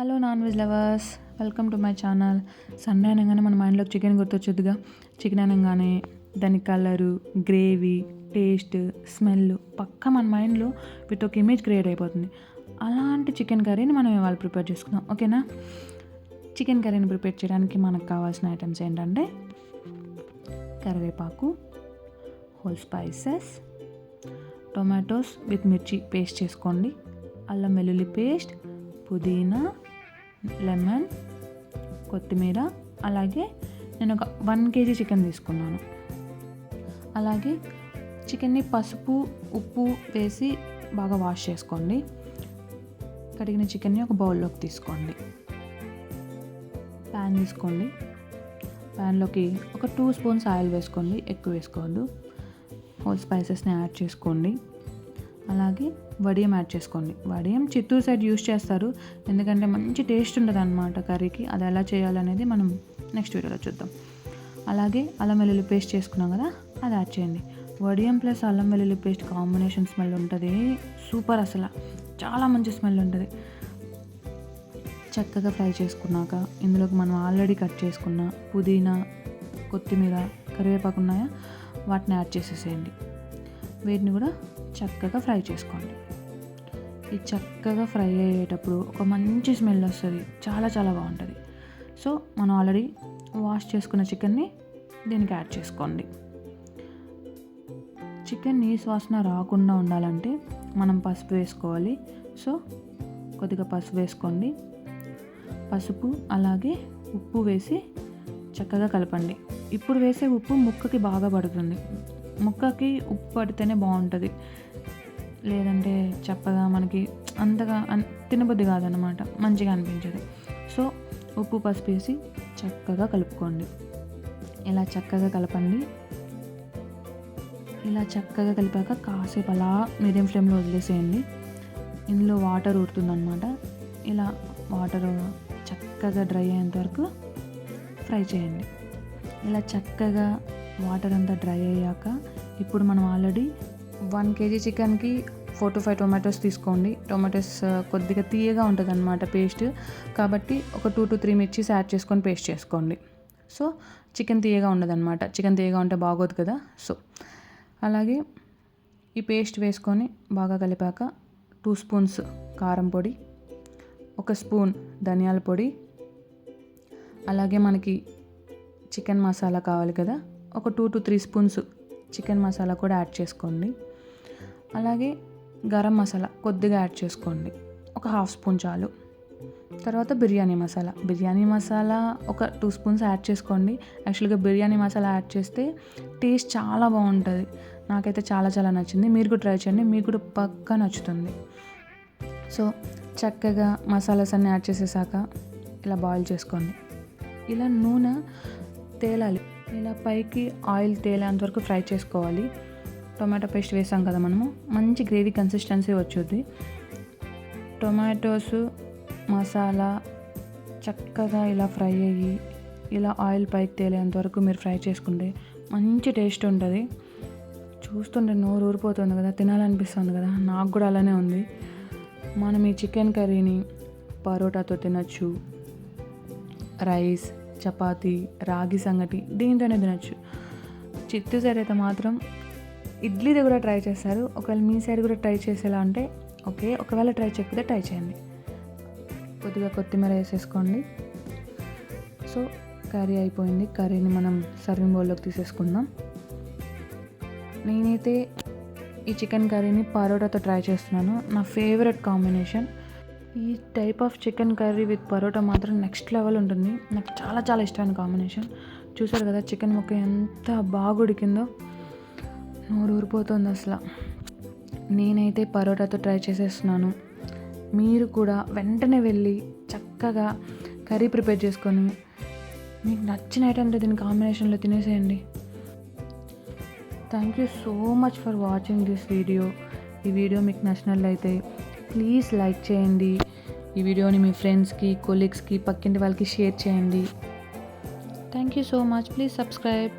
Hello non veg lovers welcome to my channel. Sunday అనగానే మన మైండ్లోకి చికెన్ గుర్తొచ్చుద్దిగా చికెన్ అనగానే దాని కలరు గ్రేవీ టేస్ట్ స్మెల్ పక్క మన మైండ్లో విత్ ఒక ఇమేజ్ క్రియేట్ అయిపోతుంది. అలాంటి చికెన్ కర్రీని మనం ఇవాళ ప్రిపేర్ చేసుకుందాం. ఓకేనా? చికెన్ కర్రీని ప్రిపేర్ చేయడానికి మనకు కావాల్సిన ఐటమ్స్ ఏంటంటే కరివేపాకు హోల్ స్పైసెస్ టొమాటోస్ విత్ మిర్చి పేస్ట్ చేసుకోండి. అల్లం వెల్లుల్లి పేస్ట్ పుదీనా లెమన్ కొత్తిమీర అలాగే నేను ఒక వన్ కేజీ చికెన్ తీసుకున్నాను. అలాగే చికెన్ని పసుపు ఉప్పు వేసి బాగా వాష్ చేసుకోండి. కడిగిన చికెన్ని ఒక బౌల్లోకి తీసుకోండి. ప్యాన్ తీసుకోండి. ప్యాన్లోకి ఒక టూ స్పూన్స్ ఆయిల్ వేసుకోండి. ఎక్కువ వేసుకోవద్దు. హోల్ స్పైసెస్ని యాడ్ చేసుకోండి. అలాగే వడియం యాడ్ చేసుకోండి. వడియం చిత్తూరు సైడ్ యూస్ చేస్తారు. ఎందుకంటే మంచి టేస్ట్ ఉంటుంది అనమాట కర్రీకి. అది ఎలా చేయాలనేది మనం నెక్స్ట్ వీడియోలో చూద్దాం. అలాగే అల్లం వెల్లుల్లి పేస్ట్ చేసుకున్నాం కదా అది యాడ్ చేయండి. వడియం ప్లస్ అల్లం వెల్లుల్లి పేస్ట్ కాంబినేషన్ స్మెల్ ఉంటుంది. సూపర్ అసలు. చాలా మంచి స్మెల్ ఉంటుంది. చక్కగా ఫ్రై చేసుకున్నాక ఇందులోకి మనం ఆల్రెడీ కట్ చేసుకున్న పుదీనా కొత్తిమీర కరివేపాకు ఉన్నాయా వాటిని యాడ్ చేసేసేయండి. వీటిని కూడా చక్కగా ఫ్రై చేసుకోండి. ఈ చక్కగా ఫ్రై అయ్యేటప్పుడు ఒక మంచి స్మెల్ వస్తుంది. చాలా చాలా బాగుంటుంది. సో మనం ఆల్రెడీ వాష్ చేసుకున్న చికెన్ని దీనికి యాడ్ చేసుకోండి. చికెన్ నీ వాసన రాకుండా ఉండాలంటే మనం పసుపు వేసుకోవాలి. సో కొద్దిగా పసుపు వేసుకోండి. పసుపు అలాగే ఉప్పు వేసి చక్కగా కలపండి. ఇప్పుడు వేసే ఉప్పు ముక్కకి బాగా పడుతుంది. ముక్కకి ఉప్పు పడితేనే బాగుంటుంది. లేదంటే చప్పగా మనకి అంతగా అన్- తినబుద్ధి కాదనమాట మంచిగా అనిపించదు. సో ఉప్పు పసుపు వేసి చక్కగా కలుపుకోండి. ఇలా చక్కగా కలపండి. ఇలా చక్కగా కలిపాక కాసేపు అలా మీడియం ఫ్లేమ్లో వదిలేసేయండి. ఇందులో వాటర్ ఊరుతుందన్నమాట. ఇలా వాటర్ చక్కగా డ్రై అయ్యేంత వరకు ఫ్రై చేయండి. ఇలా చక్కగా వాటర్ అంతా డ్రై అయ్యాక ఇప్పుడు మనం ఆల్రెడీ వన్ కేజీ చికెన్కి ఫోర్ టు ఫైవ్ టొమాటోస్ తీసుకోండి. టొమాటోస్ కొద్దిగా తీయగా ఉంటుంది అనమాట పేస్ట్. కాబట్టి ఒక టూ టు త్రీ మిర్చీస్ యాడ్ చేసుకొని పేస్ట్ చేసుకోండి. సో చికెన్ తీయగా ఉండదన్నమాట. చికెన్ తీయగా ఉంటే బాగోదు కదా. సో అలాగే ఈ పేస్ట్ వేసుకొని బాగా కలిపాక టూ స్పూన్స్ కారం పొడి ఒక స్పూన్ ధనియాల పొడి అలాగే మనకి చికెన్ మసాలా కావాలి కదా ఒక two to three spoons chicken masala కూడా యాడ్ చేసుకోండి. అలాగే గరం మసాలా కొద్దిగా యాడ్ చేసుకోండి. ఒక హాఫ్ స్పూన్ చాలు. తర్వాత బిర్యానీ మసాలా. బిర్యానీ మసాలా ఒక టూ స్పూన్స్ యాడ్ చేసుకోండి. యాక్చువల్గా బిర్యానీ మసాలా యాడ్ చేస్తే టేస్ట్ చాలా బాగుంటుంది. నాకైతే చాలా చాలా నచ్చింది. మీరు కూడా ట్రై చేయండి. మీకు కూడా పక్కా నచ్చుతుంది. సో చక్కగా మసాలాస్ అన్నీ యాడ్ చేసేసాక ఇలా బాయిల్ చేసుకోండి. ఇలా నూనె తేలాలి. ఇలా పైకి ఆయిల్ తేలేంత వరకు ఫ్రై చేసుకోవాలి. టొమాటో పేస్ట్ వేసాం కదా మనము. మంచి గ్రేవీ కన్సిస్టెన్సీ వచ్చుద్ది. టొమాటోస్ మసాలా చక్కగా ఇలా ఫ్రై అయ్యి ఇలా ఆయిల్ పైకి తేలేంత వరకు మీరు ఫ్రై చేసుకుంటే మంచి టేస్ట్ ఉంటుంది. చూస్తుంటే నోరు ఊరిపోతుంది కదా తినాలనిపిస్తుంది కదా. నాకు కూడా అలానే ఉంది. మనం ఈ చికెన్ కర్రీని పరోటాతో తినచ్చు. రైస్ చపాతి రాగి సంగటి దీంతోనే తినచ్చు. చిత్తూరు సైడ్ అయితే మాత్రం ఇడ్లీది కూడా ట్రై చేస్తారు. ఒకవేళ మీ సైడ్ కూడా ట్రై చేసేలా అంటే ఓకే. ఒకవేళ ట్రై చేయకపోతే ట్రై చేయండి. కొద్దిగా కొత్తిమీర వేసేసుకోండి. సో కర్రీ అయిపోయింది. కర్రీని మనం సర్వింగ్ బౌల్లోకి తీసేసుకుందాం. నేనైతే ఈ చికెన్ కర్రీని పరోటాతో ట్రై చేస్తున్నాను. నా ఫేవరెట్ కాంబినేషన్ ఈ type of chicken curry with parotta మాత్రం నెక్స్ట్ లెవెల్ ఉంటుంది. నాకు చాలా చాలా ఇష్టమైన కాంబినేషన్ చూసారు కదా చికెన్ ముక్క ఎంత బాగా ఉడికిందో. నోరు ఊరిపోతుంది అసలు. నేనైతే పరోటాతో ట్రై చేసేస్తున్నాను. మీరు కూడా వెంటనే వెళ్ళి చక్కగా కర్రీ ప్రిపేర్ చేసుకొని మీకు నచ్చిన ఐటెంతో దీని కాంబినేషన్లో తినేసేయండి. Thank you so much for watching this video ఈ వీడియో మీకు నచ్చినట్లయితే ప్లీజ్ లైక్ చేయండి. ఈ వీడియోని మీ ఫ్రెండ్స్కి కొలీగ్స్కి పక్కింటి వాళ్ళకి షేర్ చేయండి. Thank you so much please subscribe